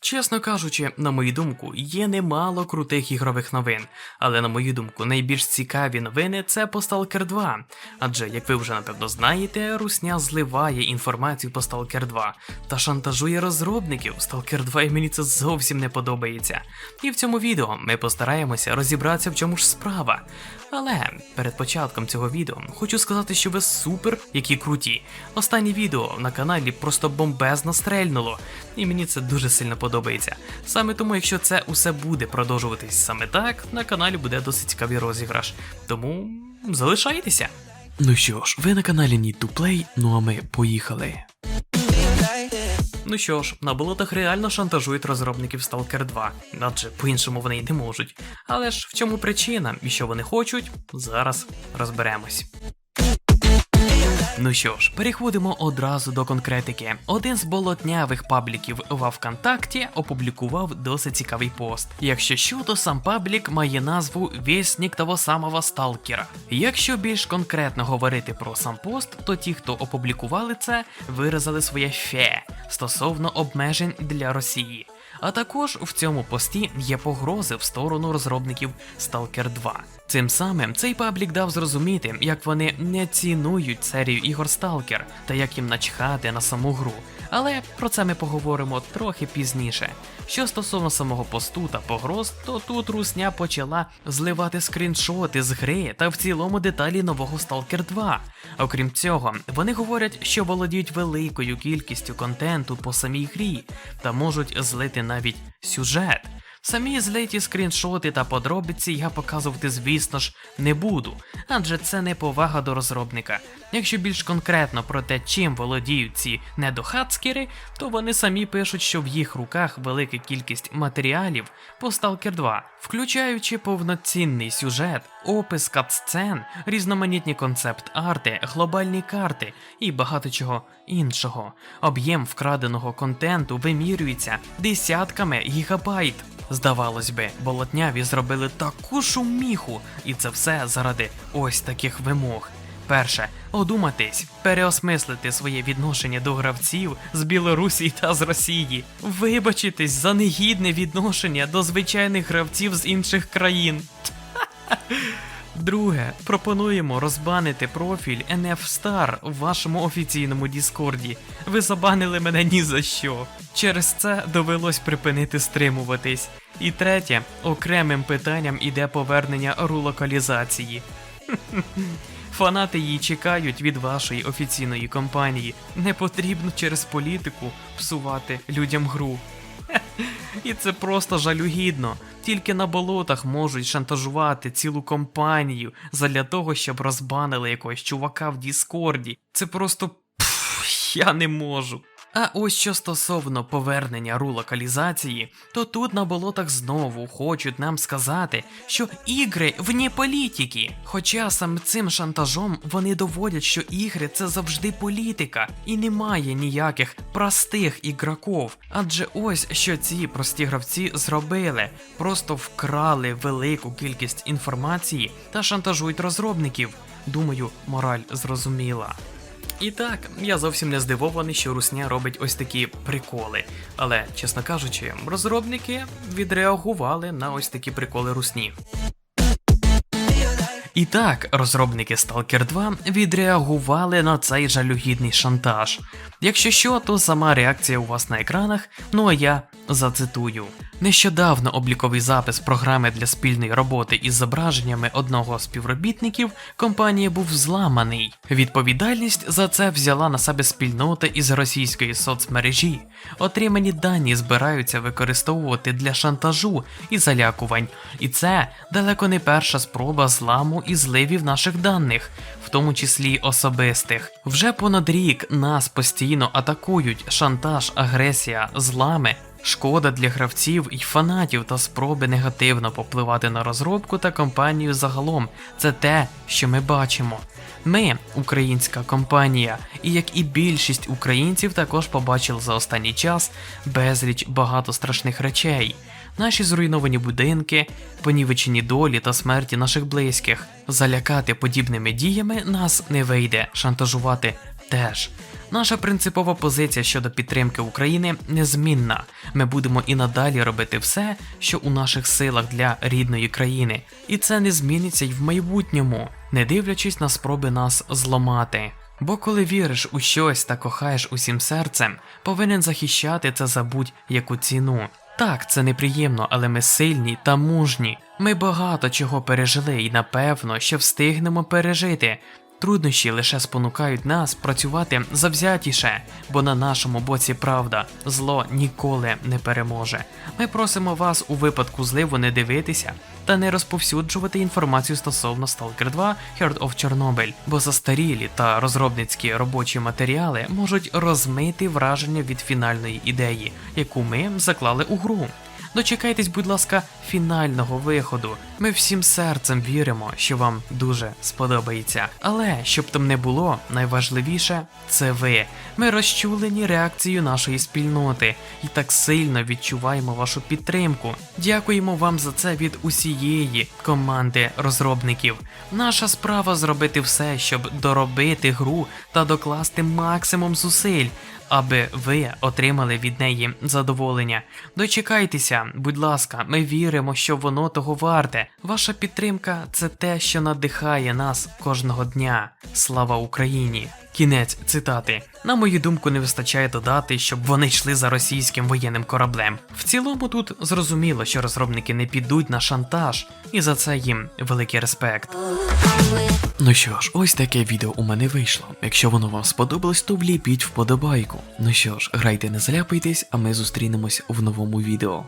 Чесно кажучи, на мою думку, є немало крутих ігрових новин, але на мою думку, найбільш цікаві новини це по Stalker 2. Адже, як ви вже напевно знаєте, Русня зливає інформацію по Stalker 2 та шантажує розробників. Stalker 2 і мені це зовсім не подобається. І в цьому відео ми постараємося розібратися, в чому ж справа. Але перед початком цього відео хочу сказати, що ви супер, які круті. Останнє відео на каналі просто бомбезно стрельнуло, і мені це дуже сильно подобається. Саме тому, якщо це усе буде продовжуватись саме так, на каналі буде досить цікавий розіграш. Тому залишайтеся. Ну що ж, ви на каналі Need to Play, ну а ми поїхали. Ну що ж, на болотах реально шантажують розробників Stalker 2, адже по-іншому вони й не можуть. Але ж в чому причина і що вони хочуть, зараз розберемось. Ну що ж, переходимо одразу до конкретики. Один з болотнявих пабліків во ВКонтакті опублікував досить цікавий пост. Якщо що, то сам паблік має назву Вісник того самого сталкера. Якщо більш конкретно говорити про сам пост, то ті, хто опублікували це, виразили своє фе стосовно обмежень для Росії. А також в цьому пості є погрози в сторону розробників Stalker 2. Цим самим цей паблік дав зрозуміти, як вони не цінують серію ігор Stalker та як їм начхати на саму гру. Але про це ми поговоримо трохи пізніше. Що стосовно самого посту та погроз, то тут русня почала зливати скріншоти з гри та в цілому деталі нового Stalker 2. Окрім цього, вони говорять, що володіють великою кількістю контенту по самій грі та можуть злити навіть сюжет. Самі злеті скріншоти та подробиці я показувати, звісно ж, не буду, адже це не повага до розробника. Якщо більш конкретно про те, чим володіють ці недохацкери, то вони самі пишуть, що в їх руках велика кількість матеріалів по Stalker 2, включаючи повноцінний сюжет, опис катсцен, різноманітні концепт-арти, глобальні карти і багато чого іншого. Об'єм вкраденого контенту вимірюється десятками гігабайт. Здавалось би, болотняві зробили таку шуміху, і це все заради ось таких вимог. Перше, одуматись, переосмислити своє відношення до гравців з Білорусі та з Росії, вибачитись за негідне відношення до звичайних гравців з інших країн. Друге, пропонуємо розбанити профіль NF Star в вашому офіційному Діскорді. Ви забанили мене ні за що. Через це довелось припинити стримуватись. І третє, окремим питанням іде повернення рулокалізації. Фанати її чекають від вашої офіційної компанії. Не потрібно через політику псувати людям гру. І це просто жалюгідно. Тільки на болотах можуть шантажувати цілу компанію задля того, щоб розбанили якогось чувака в Діскорді. Це просто пф, я не можу. А ось що стосовно повернення рулокалізації, то тут на болотах знову хочуть нам сказати, що ігри вне політики. Хоча саме цим шантажом вони доводять, що ігри це завжди політика, і немає ніяких простих ігроків. Адже ось що ці прості гравці зробили: просто вкрали велику кількість інформації та шантажують розробників. Думаю, мораль зрозуміла. І так, я зовсім не здивований, що Русня робить ось такі приколи. Але, чесно кажучи, розробники відреагували на ось такі приколи Русні. І так, розробники Stalker 2 відреагували на цей жалюгідний шантаж. Якщо що, то сама реакція у вас на екранах, ну а я зацитую. Нещодавно обліковий запис програми для спільної роботи із зображеннями одного з співробітників компанії був зламаний. Відповідальність за це взяла на себе спільнота із російської соцмережі. Отримані дані збираються використовувати для шантажу і залякувань. І це далеко не перша спроба зламу і зливів наших даних, в тому числі особистих. Вже понад рік нас постійно атакують шантаж, агресія, злами. Шкода для гравців і фанатів та спроби негативно попливати на розробку та компанію загалом. Це те, що ми бачимо. Ми, українська компанія, і як і більшість українців, також побачили за останній час безліч багато страшних речей. Наші зруйновані будинки, понівечені долі та смерті наших близьких. Залякати подібними діями нас не вийде, шантажувати теж. Наша принципова позиція щодо підтримки України незмінна. Ми будемо і надалі робити все, що у наших силах для рідної країни, і це не зміниться й в майбутньому, не дивлячись на спроби нас зламати. Бо коли віриш у щось та кохаєш усім серцем, повинен захищати це за будь-яку ціну. Так, це неприємно, але ми сильні та мужні. Ми багато чого пережили і напевно, що встигнемо пережити. Труднощі лише спонукають нас працювати завзятіше, бо на нашому боці правда, зло ніколи не переможе. Ми просимо вас у випадку зливу не дивитися та не розповсюджувати інформацію стосовно Stalker 2 Heart of Chernobyl, бо застарілі та розробницькі робочі матеріали можуть розмити враження від фінальної ідеї, яку ми заклали у гру. Дочекайтесь, будь ласка, фінального виходу. Ми всім серцем віримо, що вам дуже сподобається. Але щоб там не було, найважливіше це ви. Ми розчулені реакцією нашої спільноти і так сильно відчуваємо вашу підтримку. Дякуємо вам за це від усієї команди розробників. Наша справа зробити все, щоб доробити гру та докласти максимум зусиль аби ви отримали від неї задоволення. Дочекайтеся, будь ласка, ми віримо, що воно того варте. Ваша підтримка це те, що надихає нас кожного дня. Слава Україні! Кінець цитати. На мою думку, не вистачає додати, щоб вони йшли за російським воєнним кораблем. В цілому тут зрозуміло, що розробники не підуть на шантаж, і за це їм великий респект. Ну що ж, ось таке відео у мене вийшло. Якщо воно вам сподобалось, то вліпіть вподобайку. Ну що ж, грайте, не заляпайтесь, а ми зустрінемось в новому відео.